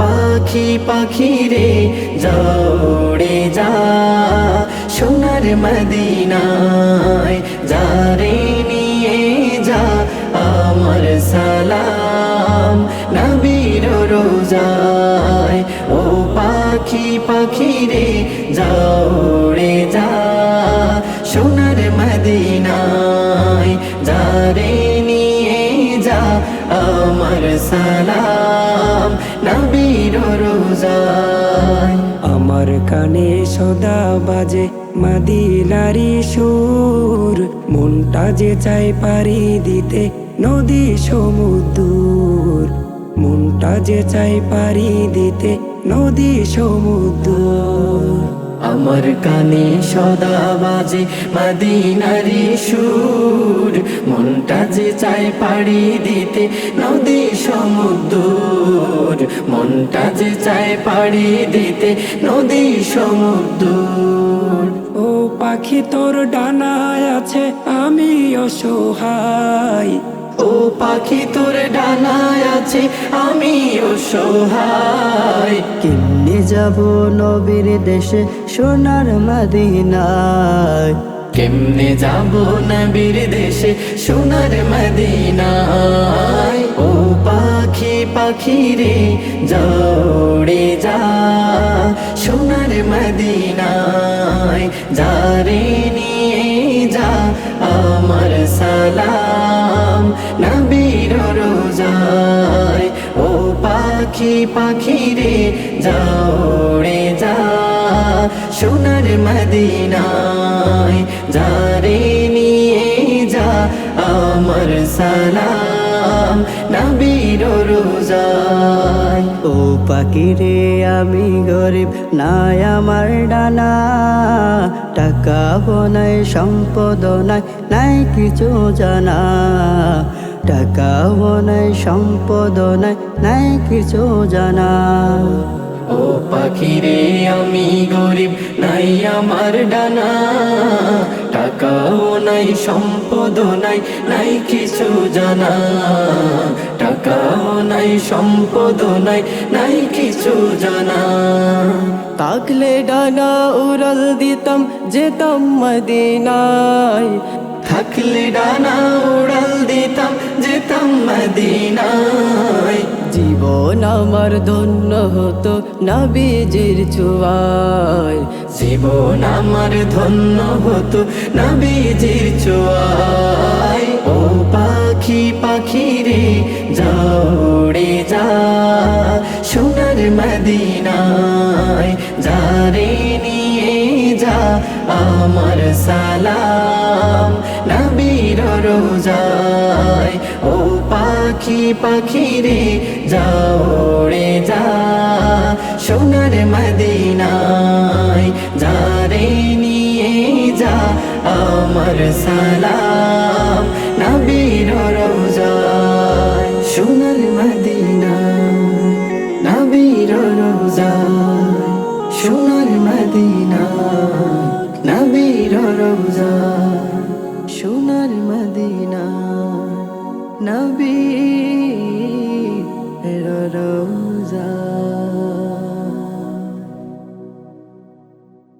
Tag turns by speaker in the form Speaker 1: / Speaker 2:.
Speaker 1: পাখি পাখি রে জড়ে যা, সোনার মদিনায় যারে নিয়ে যা, আমার সালাম নবীর রোজায়। ও পাখি পাখি রে জড়ে যা, সোনার মদিনায় যারে নিয়ে যা, আমার সালাম রোজায়
Speaker 2: আমার কানে সদা বাজে মাদিনারি সুর। মনটা যে চাই পারি দিতে নদী সমুদ্র মনটা যে চাই পারি দিতে নদী সমুদ্র
Speaker 1: আমার কানে সদা বাজে মদিনারি সুর। মনটা যে চায় পাড়ি দিতে নদী সমুদ্র। মনটা যে চায় পাড়ি দিতে নদী সমুদ্র।
Speaker 2: ও পাখি তোর ডানায় আছে, আমি অসহায়।
Speaker 1: ও পাখি তোর আছে আমি অসহায়
Speaker 3: কেমনে যাব নবীর দেশে সোনার মদিনায়?
Speaker 1: কেমনে যাব নবীর দেশে সোনার মদিনায়? ও পাখি পাখি রে জড়ে যা। সোনার মদিনায় যারে নিয়ে যা আমার সালাম। নবীর পাখি পাখি রে জড়ে যা। সোনার মদিনায় যারে নিয়ে যা আমার সালাম। নবীর রোজায়।
Speaker 3: ও পাখিরে, আমি গরিব, নাই আমার ডানা। টাকা নাই সম্পদ নাই নাই কিছু জানা। টাকা নাই সম্পদ নাই নাই কিছু জানা।
Speaker 1: ও পাখিরে আমি গরিব নাই আমার ডানা। টাকাও নাই সম্পদ নাই নাই কিছু জানা। টাকাও নাই সম্পদ নাই নাই কিছু জানা।
Speaker 3: থাকলে ডানা উড়াল দিতাম যেতাম মদিনায়।
Speaker 1: থাকলে ডানা উড়াল দিতাম যেতাম মদিনায়।
Speaker 3: জীবন আমার ধন্য হতো নবীজির চুয়ায়
Speaker 1: জীবন আমার ধন্য হতো নবীজির চোয়াই ও পাখি পাখি রে জড়ে যা। সোনার মদিনায়, যারে নিয়ে যা আমার সালাম। নবীর রোজায়, ও পাখি পাখি রে যা। সোনার মদিনায় যারে নিয়ে যা আমার সালাম। নবীর রোজায়, সোনার মদিনায়, নবীর রোজায়, সোনার মদিনায়, নবীর রোজায়।
Speaker 3: নবী